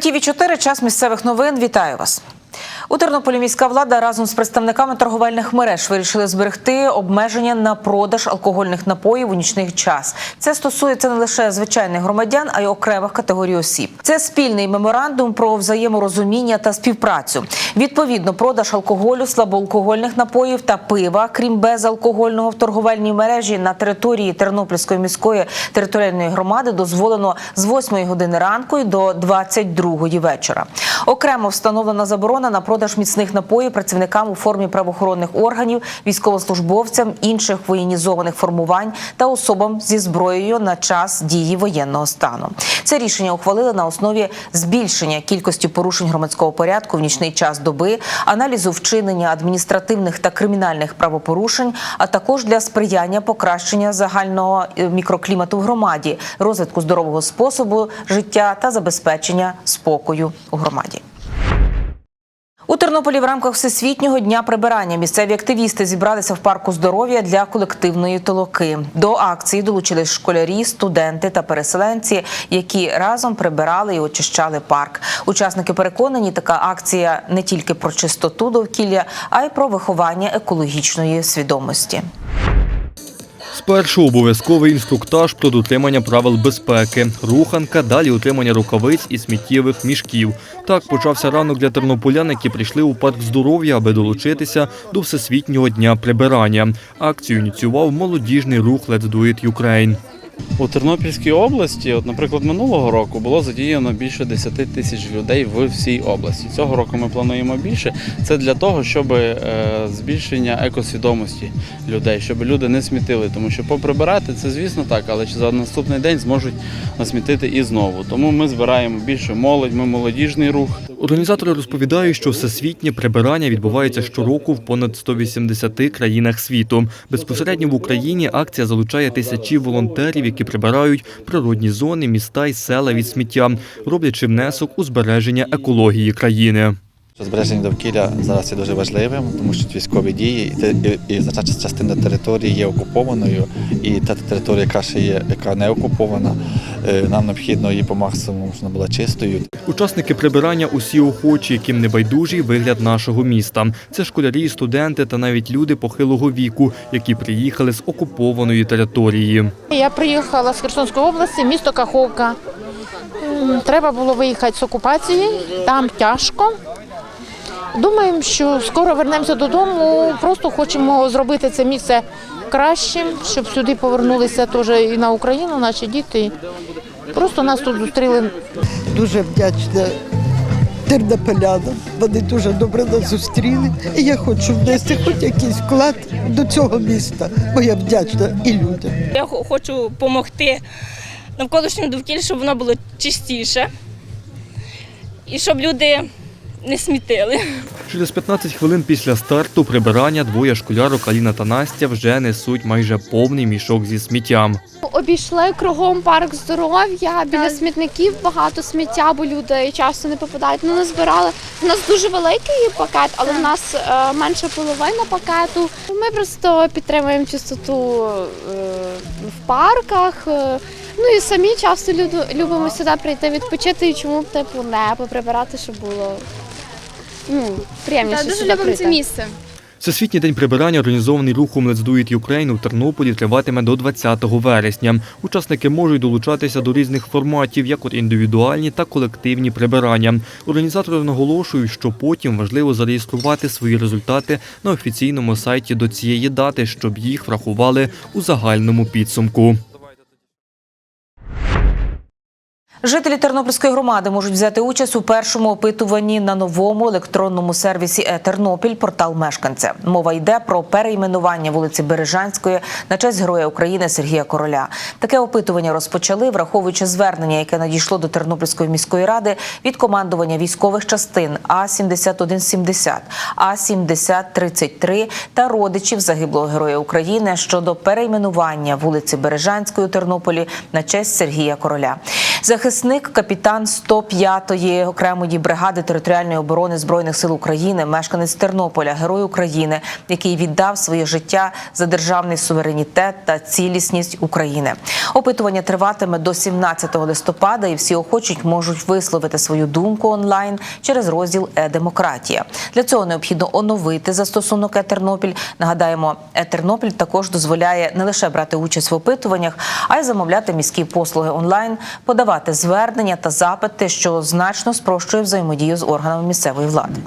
ТІВІ 4 час місцевих новин. Вітаю вас. У Тернополі міська влада разом з представниками торговельних мереж вирішили зберегти обмеження на продаж алкогольних напоїв у нічний час. Це стосується не лише звичайних громадян, а й окремих категорій осіб. Це спільний меморандум про взаєморозуміння та співпрацю. Відповідно, продаж алкоголю, слабоалкогольних напоїв та пива, крім безалкогольного в торговельній мережі на території Тернопільської міської територіальної громади дозволено з 8 години ранку до 22 вечора. Окремо встановлена заборона на продаж міцних напоїв працівникам у формі правоохоронних органів, військовослужбовцям інших воєнізованих формувань та особам зі зброєю на час дії воєнного стану. Це рішення ухвалили на основі збільшення кількості порушень громадського порядку в нічний час доби, аналізу вчинення адміністративних та кримінальних правопорушень, а також для сприяння покращення загального е, мікроклімату в громаді, розвитку здорового способу життя та забезпечення спокою у громаді. У Тернополі в рамках всесвітнього дня прибирання місцеві активісти зібралися в парку здоров'я для колективної толоки. До акції долучились школярі, студенти та переселенці, які разом прибирали і очищали парк. Учасники переконані, така акція не тільки про чистоту довкілля, а й про виховання екологічної свідомості. Спершу обов'язковий інструктаж про дотримання правил безпеки, руханка, далі утримання рукавиць і сміттєвих мішків. Так почався ранок для тернополян, які прийшли у парк здоров'я, аби долучитися до всесвітнього дня прибирання. Акцію ініціював молодіжний рух Let's Do It Ukraine. У Тернопільській області, от, наприклад, минулого року було задіяно більше 10 тисяч людей в всій області. Цього року ми плануємо більше. Це для того, щоб е, збільшення екосвідомості людей, щоб люди не смітили. Тому що поприбирати це, звісно, так, але за наступний день зможуть насмітити і знову. Тому ми збираємо більше молодь, ми молодіжний рух. Організатори розповідають, що всесвітнє прибирання відбувається щороку в понад 180 країнах світу. Безпосередньо в Україні акція залучає тисячі волонтерів, які прибирають природні зони, міста й села від сміття, роблячи внесок у збереження екології країни. Збереження довкілля зараз є дуже важливим, тому що військові дії і, і, і значна частина території є окупованою, і та територія, яка ще є, яка не окупована, е, нам необхідно її по максимуму, щоб вона була чистою. Учасники прибирання усі охочі, яким не байдужий вигляд нашого міста. Це школярі, студенти та навіть люди похилого віку, які приїхали з окупованої території. Я приїхала з Херсонської області, місто Каховка. Треба було виїхати з окупації, там тяжко. Думаємо, що скоро вернемося додому. Просто хочемо зробити це місце кращим, щоб сюди повернулися теж і на Україну наші діти. Просто нас тут зустріли дуже вдячна тернополянам. Вони дуже добре нас зустріли. І я хочу внести хоч якийсь вклад до цього міста, бо я вдячна і людям. Я хочу допомогти навколишньому довкіллю, щоб воно було чистіше і щоб люди не смітили. Через 15 хвилин після старту прибирання двоє школярок Аліна та Настя вже несуть майже повний мішок зі сміттям. Обійшли кругом парк здоров'я, біля смітників багато сміття, бо люди часто не попадають. Ну, назбирали. У нас дуже великий пакет, але в нас е, менше половина пакету. Ми просто підтримуємо чистоту е, в парках. е, Ну і самі часто люду- любимо сюди прийти відпочити, і чому б типу не поприбирати, щоб було ну, приємніше дуже сюди любимо прийти. це місце. Всесвітній день прибирання, організований рухом Let's Do It Ukraine у Тернополі, триватиме до 20 вересня. Учасники можуть долучатися до різних форматів, як от індивідуальні та колективні прибирання. Організатори наголошують, що потім важливо зареєструвати свої результати на офіційному сайті до цієї дати, щоб їх врахували у загальному підсумку. Жителі Тернопільської громади можуть взяти участь у першому опитуванні на новому електронному сервісі «Е-Тернопіль» портал мешканця. Мова йде про перейменування вулиці Бережанської на честь Героя України Сергія Короля. Таке опитування розпочали, враховуючи звернення, яке надійшло до Тернопільської міської ради від командування військових частин А 7170 А 7033 та родичів загиблого Героя України щодо перейменування вулиці Бережанської у Тернополі на честь Сергія Короля. Захисник Захисник, капітан 105-ї окремої бригади територіальної оборони збройних сил України, мешканець Тернополя, герой України, який віддав своє життя за державний суверенітет та цілісність України. Опитування триватиме до 17 листопада, і всі охочі можуть висловити свою думку онлайн через розділ Е-демократія. Для цього необхідно оновити застосунок Е-Тернопіль. Нагадаємо, Е-Тернопіль також дозволяє не лише брати участь в опитуваннях, а й замовляти міські послуги онлайн, подавати звернення та запити, що значно спрощує взаємодію з органами місцевої влади.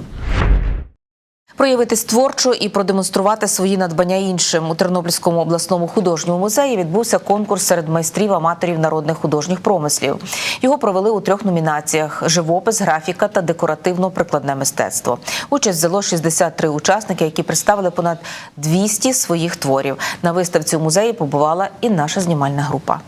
Проявитись творчо і продемонструвати свої надбання іншим у Тернопільському обласному художньому музеї відбувся конкурс серед майстрів аматорів народних художніх промислів. Його провели у трьох номінаціях: живопис, графіка та декоративно-прикладне мистецтво. Участь взяло 63 учасники, які представили понад 200 своїх творів. На виставці у музеї побувала і наша знімальна група.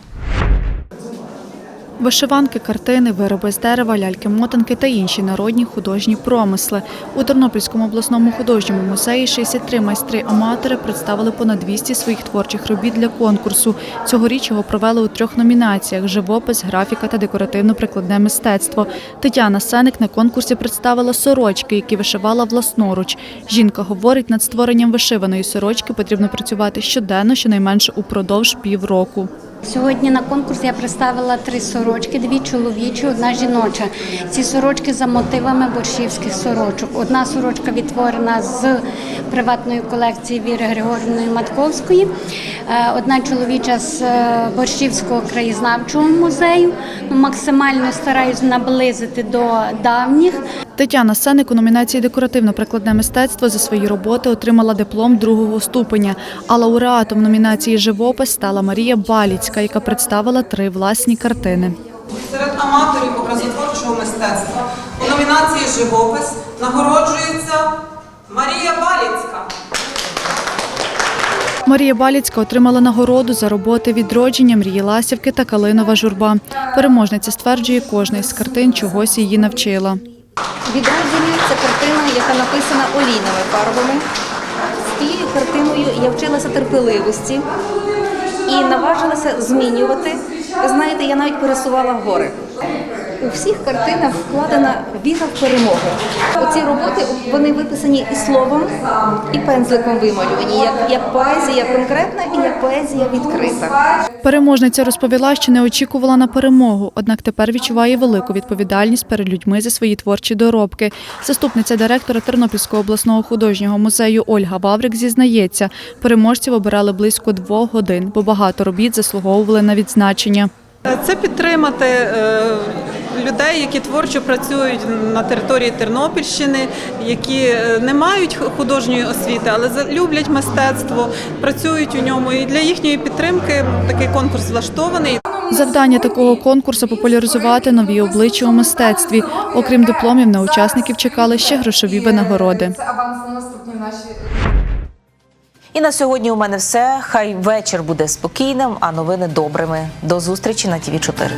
Вишиванки, картини, вироби з дерева, ляльки-мотанки та інші народні художні промисли. У Тернопільському обласному художньому музеї 63 майстри-аматори представили понад 200 своїх творчих робіт для конкурсу. Цьогоріч його провели у трьох номінаціях: живопис, графіка та декоративно-прикладне мистецтво. Тетяна Сеник на конкурсі представила сорочки, які вишивала власноруч. Жінка говорить, над створенням вишиваної сорочки потрібно працювати щоденно, щонайменше упродовж півроку. Сьогодні на конкурс я представила три сорочки: дві чоловічі, одна жіноча. Ці сорочки за мотивами борщівських сорочок. Одна сорочка відтворена з приватної колекції Віри Григорівної Матковської, е, одна чоловіча з е, борщівського краєзнавчого музею. Ну, максимально стараюсь наблизити до давніх. Тетяна Сеник у номінації Декоративно-прикладне мистецтво за свої роботи отримала диплом другого ступеня. А лауреатом номінації Живопис стала Марія Баліцька, яка представила три власні картини. Серед аматорів образотворчого мистецтва у номінації Живопис нагороджується Марія Баліцька. Марія Баліцька отримала нагороду за роботи відродження мрії Ласівки та Калинова журба. Переможниця стверджує, кожна із картин чогось її навчила. Відродження це картина, яка написана олійними фарбами. З тією картиною я вчилася терпеливості і наважилася змінювати. Ви знаєте, я навіть пересувала гори. У всіх картинах вкладена віра в перемогу. Оці роботи вони виписані і словом, і пензликом вималювані, як, як поезія конкретна і як поезія відкрита. Переможниця розповіла, що не очікувала на перемогу, однак тепер відчуває велику відповідальність перед людьми за свої творчі доробки. Заступниця директора Тернопільського обласного художнього музею Ольга Ваврик зізнається, переможців обирали близько двох годин, бо багато робіт заслуговували на відзначення. Це підтримати е, людей, які творчо працюють на території Тернопільщини, які е, не мають художньої освіти, але люблять мистецтво, працюють у ньому. І для їхньої підтримки такий конкурс влаштований. Завдання такого конкурсу популяризувати нові обличчя у мистецтві. Окрім дипломів, на учасників чекали ще грошові винагороди. І на сьогодні у мене все. Хай вечір буде спокійним, а новини добрими. До зустрічі на ТІВІ 4